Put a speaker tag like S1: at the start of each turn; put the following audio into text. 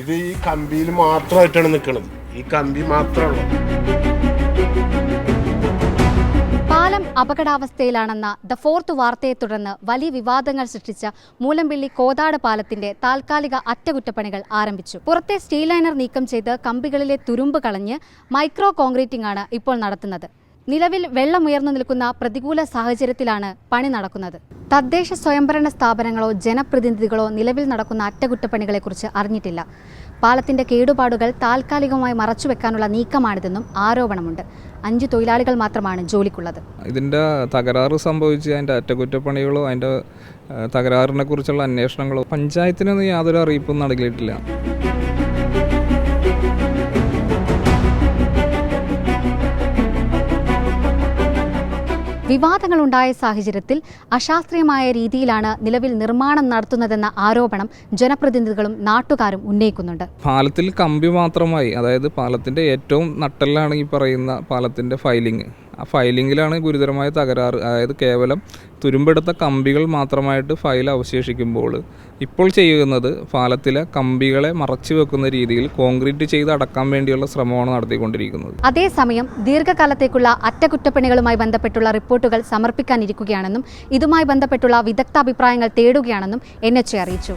S1: ഇത് ഈ കമ്പിയിൽ മാത്രമായിട്ടാണ് നിൽക്കുന്നത് ഈ കമ്പി മാത്രമാണ്
S2: പാലം അപകടാവസ്ഥയിലാണെന്ന ദ ഫോർത്ത് വാർത്തയെ തുടർന്ന് വലിയ വിവാദങ്ങൾ സൃഷ്ടിച്ച മൂലമ്പിള്ളി കോതാട് പാലത്തിന്റെ താൽക്കാലിക അറ്റകുറ്റപ്പണികൾ ആരംഭിച്ചു. പുറത്തെ സ്റ്റീൽ ലൈനർ നീക്കം ചെയ്ത് കമ്പികളിലെ തുരുമ്പ് കളഞ്ഞ് മൈക്രോ കോൺക്രീറ്റിംഗ് ആണ് ഇപ്പോൾ നടത്തുന്നത്. നിലവിൽ വെള്ളമുയർന്നു നിൽക്കുന്ന പ്രതികൂല സാഹചര്യത്തിലാണ് പണി നടക്കുന്നത്. തദ്ദേശ സ്വയംഭരണ സ്ഥാപനങ്ങളോ ജനപ്രതിനിധികളോ നിലവിൽ നടക്കുന്ന അറ്റകുറ്റപ്പണികളെക്കുറിച്ച് അറിഞ്ഞിട്ടില്ല. പാലത്തിന്റെ കേടുപാടുകൾ താൽക്കാലികമായി മറച്ചുവെക്കാനുള്ള നീക്കമാണിതെന്നും ആരോപണമുണ്ട്. അഞ്ച് തൊഴിലാളികൾ മാത്രമാണ് ജോലിക്കുള്ളത്.
S3: ഇതിന്റെ തകരാറ് സംഭവിച്ച് അതിന്റെ അറ്റകുറ്റപ്പണികളോ അതിന്റെ തകരാറിനെ കുറിച്ചുള്ള അന്വേഷണങ്ങളോ പഞ്ചായത്തിനൊന്നും യാതൊരു അറിയിപ്പും നൽകിയിട്ടില്ല
S2: വിവാദങ്ങളുണ്ടായ സാഹചര്യത്തിൽ അശാസ്ത്രീയമായ രീതിയിലാണ് നിലവിൽ നിർമ്മാണം നടത്തുന്നതെന്ന ആരോപണം ജനപ്രതിനിധികളും നാട്ടുകാരും ഉന്നയിക്കുന്നുണ്ട്.
S3: പാലത്തിൽ കമ്പി മാത്രമായി അതായത് പാലത്തിന്റെ ഏറ്റവും നട്ടലാണ് ഈ പറയുന്ന പാലത്തിന്റെ ഫയലിംഗ് ആ ഫയലിങ്ങിലാണ് ഗുരുതരമായ തകരാറ്. അതായത് കേവലം തുരുമ്പെടുത്ത കമ്പികൾ മാത്രമായിട്ട് ഫയൽ അവശേഷിക്കുമ്പോൾ ഇപ്പോൾ ചെയ്യുന്നത് പാലത്തിലെ കമ്പികളെ മറച്ചു വെക്കുന്ന രീതിയിൽ കോൺക്രീറ്റ് ചെയ്ത് അടക്കാൻ വേണ്ടിയുള്ള ശ്രമമാണ് നടത്തിക്കൊണ്ടിരിക്കുന്നത്.
S2: അതേസമയം ദീർഘകാലത്തേക്കുള്ള അറ്റകുറ്റപ്പണികളുമായി ബന്ധപ്പെട്ടുള്ള റിപ്പോർട്ടുകൾ സമർപ്പിക്കാനിരിക്കുകയാണെന്നും ഇതുമായി ബന്ധപ്പെട്ടുള്ള വിദഗ്ധ അഭിപ്രായങ്ങൾ തേടുകയാണെന്നും എൻ അറിയിച്ചു.